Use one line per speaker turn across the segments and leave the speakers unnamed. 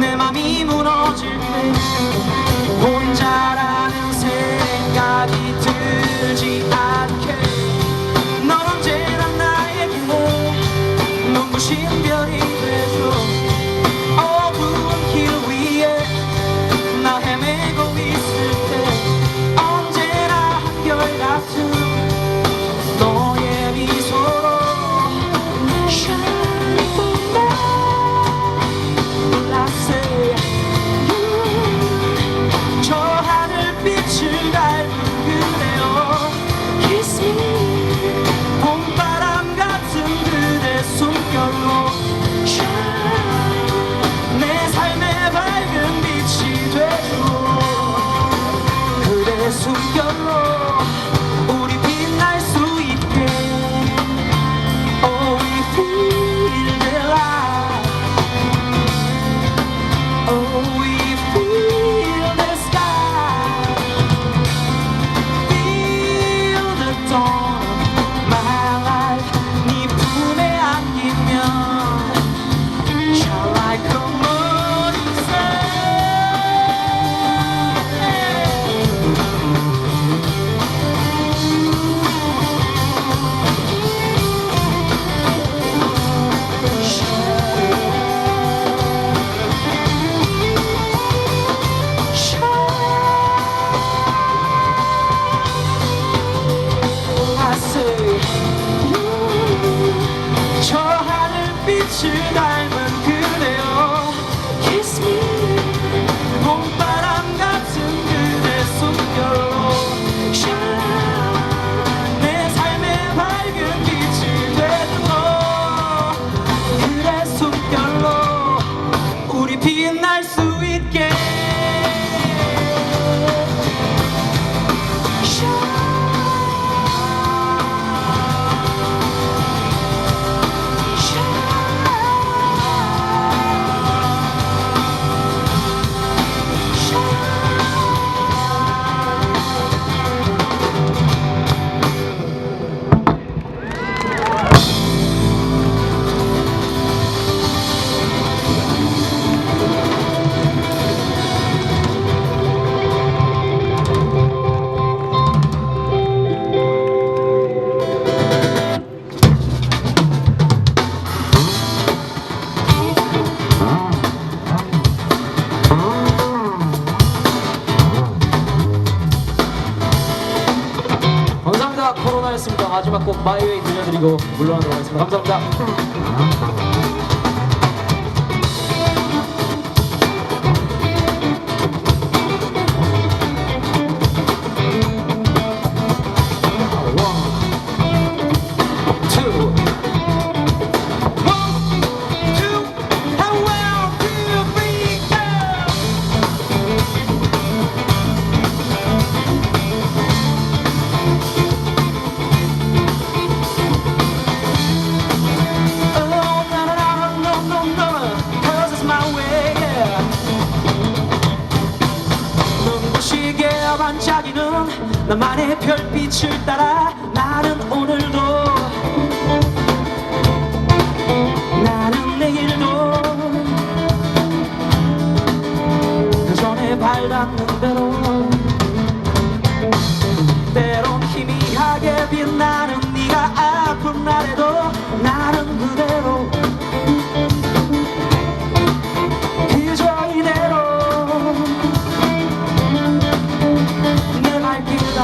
내 맘이 무너질 때 혼자라는 생각이 들지 않게. 넌 언제나 나의 기모 눈부신 별이 되줘. su calor. 저 하늘빛을 닮은 그
코로나였습니다. 마지막 곡 마이웨이 들려드리고 물러나도록 하겠습니다. 감사합니다.
음. 반짝이는 나만의 별빛을 따라 나는 오늘도 나는 내일도 그 전에 발 닿는 대로 때론 희미하게 빛나는 네가 아픈 날에도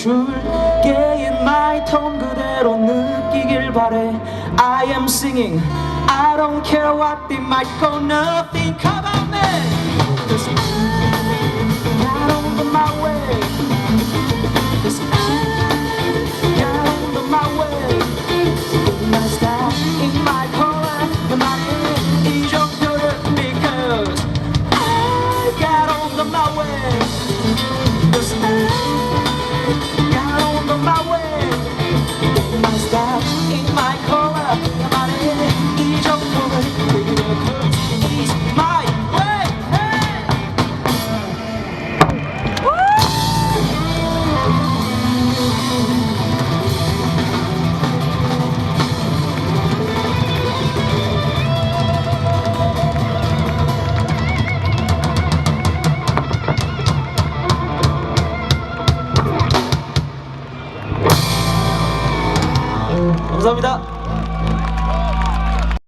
줄게인 나의 톤 그대로 느끼길 바래 I am singing I don't care what they might go nothing about me Cause I
don't know